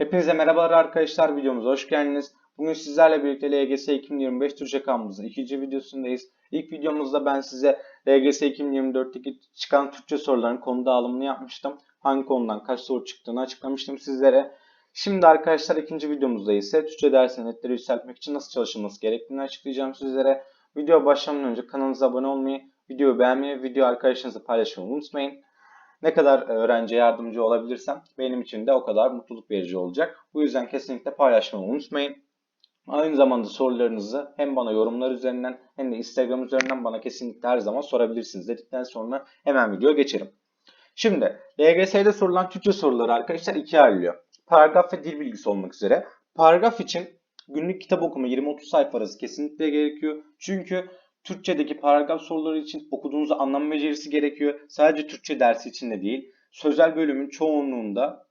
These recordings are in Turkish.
Hepinize merhabalar arkadaşlar. Videomuza hoş geldiniz. Bugün sizlerle birlikte LGS 2025 Türkçe kampımızın ikinci videosundayız. İlk videomuzda ben size LGS 2024'teki çıkan Türkçe soruların konu dağılımını yapmıştım. Hangi konudan kaç soru çıktığını açıklamıştım sizlere. Şimdi arkadaşlar ikinci videomuzda ise Türkçe ders netleri yükseltmek için nasıl çalışılması gerektiğini açıklayacağım sizlere. Video başlamadan önce kanalımıza abone olmayı, videoyu beğenmeyi, video arkadaşlarınızla paylaşmayı unutmayın. Ne kadar öğrenciye yardımcı olabilirsem benim için de o kadar mutluluk verici olacak. Bu yüzden kesinlikle paylaşmayı unutmayın. Aynı zamanda sorularınızı hem bana yorumlar üzerinden hem de Instagram üzerinden bana kesinlikle her zaman sorabilirsiniz dedikten sonra hemen video geçelim. Şimdi LGS'de sorulan Türkçe soruları arkadaşlar ikiye ayrılıyor. Paragraf ve dil bilgisi olmak üzere. Paragraf için günlük kitap okuma 20-30 sayfa arası kesinlikle gerekiyor. Çünkü Türkçedeki paragraf soruları için okuduğunuzda anlam becerisi gerekiyor. Sadece Türkçe dersi için de değil. Sözel bölümün çoğunluğunda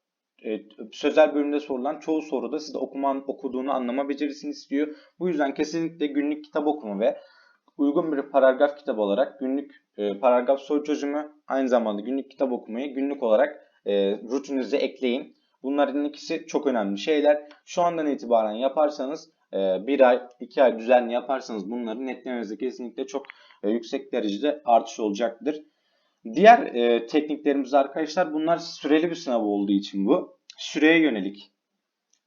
e, sözel bölümde sorulan çoğu soruda sizde okuman, okuduğunu anlama becerisini istiyor. Bu yüzden kesinlikle günlük kitap okuma ve uygun bir paragraf kitabı olarak günlük e, paragraf soru çözümü aynı zamanda günlük kitap okumayı günlük olarak e, rutininize ekleyin. Bunların ikisi çok önemli şeyler. Şu andan itibaren yaparsanız bir ay, iki ay düzenli yaparsanız bunları netlemenizde kesinlikle çok e, yüksek derecede artış olacaktır. Diğer e, tekniklerimiz arkadaşlar bunlar süreli bir sınav olduğu için bu. Süreye yönelik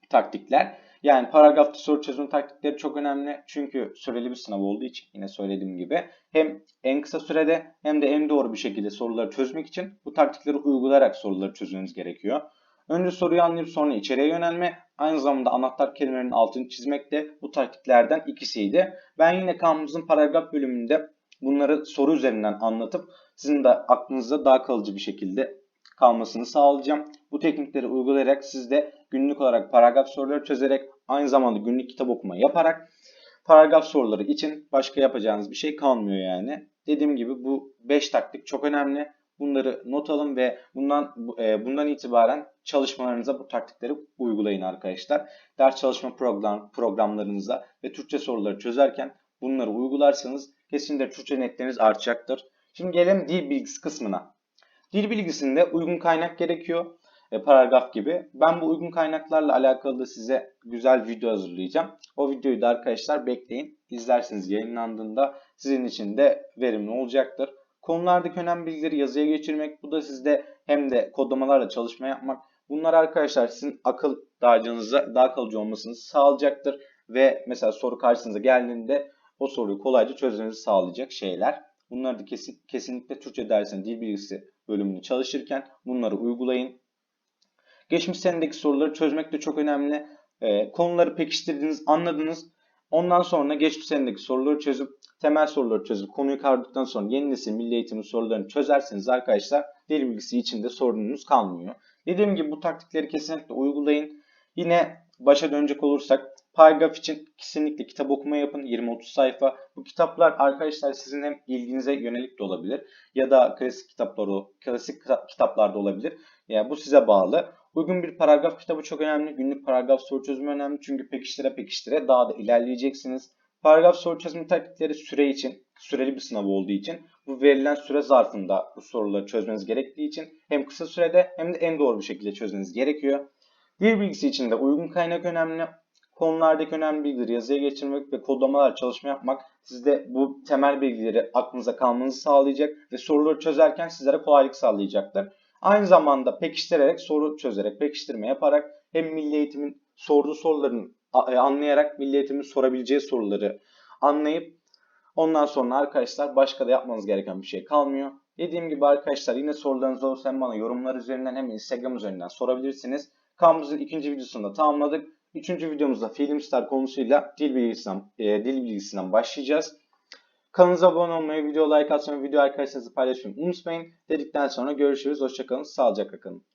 taktikler. Yani paragrafta soru çözüm taktikleri çok önemli. Çünkü süreli bir sınav olduğu için yine söylediğim gibi hem en kısa sürede hem de en doğru bir şekilde soruları çözmek için bu taktikleri uygulayarak soruları çözmeniz gerekiyor. Önce soruyu anlayıp sonra içeriye yönelme, aynı zamanda anahtar kelimelerin altını çizmek de bu taktiklerden ikisiydi. Ben yine kanalımızın paragraf bölümünde bunları soru üzerinden anlatıp sizin de aklınızda daha kalıcı bir şekilde kalmasını sağlayacağım. Bu teknikleri uygulayarak siz de günlük olarak paragraf soruları çözerek aynı zamanda günlük kitap okuma yaparak paragraf soruları için başka yapacağınız bir şey kalmıyor yani. Dediğim gibi bu 5 taktik çok önemli. Bunları not alın ve bundan e, bundan itibaren çalışmalarınıza bu taktikleri uygulayın arkadaşlar. Ders çalışma program programlarınıza ve Türkçe soruları çözerken bunları uygularsanız kesinlikle Türkçe netleriniz artacaktır. Şimdi gelelim dil bilgisi kısmına. Dil bilgisinde uygun kaynak gerekiyor. E, paragraf gibi. Ben bu uygun kaynaklarla alakalı da size güzel video hazırlayacağım. O videoyu da arkadaşlar bekleyin. İzlerseniz yayınlandığında sizin için de verimli olacaktır. Konulardaki önemli bilgileri yazıya geçirmek. Bu da sizde hem de kodlamalarla çalışma yapmak. Bunlar arkadaşlar sizin akıl dağarcığınıza daha kalıcı olmasını sağlayacaktır. Ve mesela soru karşınıza geldiğinde o soruyu kolayca çözmenizi sağlayacak şeyler. Bunları da kesin, kesinlikle Türkçe dersinin dil bilgisi bölümünü çalışırken bunları uygulayın. Geçmiş senedeki soruları çözmek de çok önemli. Ee, konuları pekiştirdiniz, anladınız. Ondan sonra geçmiş senedeki soruları çözüp temel soruları çözüp konuyu kavradıktan sonra yeni nesil milli eğitimin sorularını çözerseniz arkadaşlar dil bilgisi içinde sorununuz kalmıyor. Dediğim gibi bu taktikleri kesinlikle uygulayın. Yine başa dönecek olursak paragraf için kesinlikle kitap okuma yapın 20-30 sayfa. Bu kitaplar arkadaşlar sizin hem ilginize yönelik de olabilir ya da klasik kitapları klasik kitaplarda olabilir. Yani bu size bağlı. Uygun bir paragraf kitabı çok önemli. Günlük paragraf soru çözümü önemli. Çünkü pekiştire pekiştire daha da ilerleyeceksiniz. Paragraf soru çözümü taktikleri süre için, süreli bir sınav olduğu için bu verilen süre zarfında bu soruları çözmeniz gerektiği için hem kısa sürede hem de en doğru bir şekilde çözmeniz gerekiyor. Dil bilgisi için de uygun kaynak önemli. Konulardaki önemli bilgileri yazıya geçirmek ve kodlamalar çalışma yapmak sizde bu temel bilgileri aklınıza kalmanızı sağlayacak ve soruları çözerken sizlere kolaylık sağlayacaktır. Aynı zamanda pekiştirerek soru çözerek, pekiştirme yaparak hem milli eğitimin sorduğu sorularını anlayarak milli eğitimin sorabileceği soruları anlayıp ondan sonra arkadaşlar başka da yapmanız gereken bir şey kalmıyor. Dediğim gibi arkadaşlar yine sorularınız olursa hem bana yorumlar üzerinden hem Instagram üzerinden sorabilirsiniz. Kanalımızın ikinci videosunu tamamladık. Üçüncü videomuzda Filmstar konusuyla dil bilgisinden, e, dil bilgisinden başlayacağız. Kanalımıza abone olmayı, video like atmayı, video arkadaşlarınızla paylaşmayı unutmayın. Dedikten sonra görüşürüz. Hoşçakalın. Sağlıcakla kalın.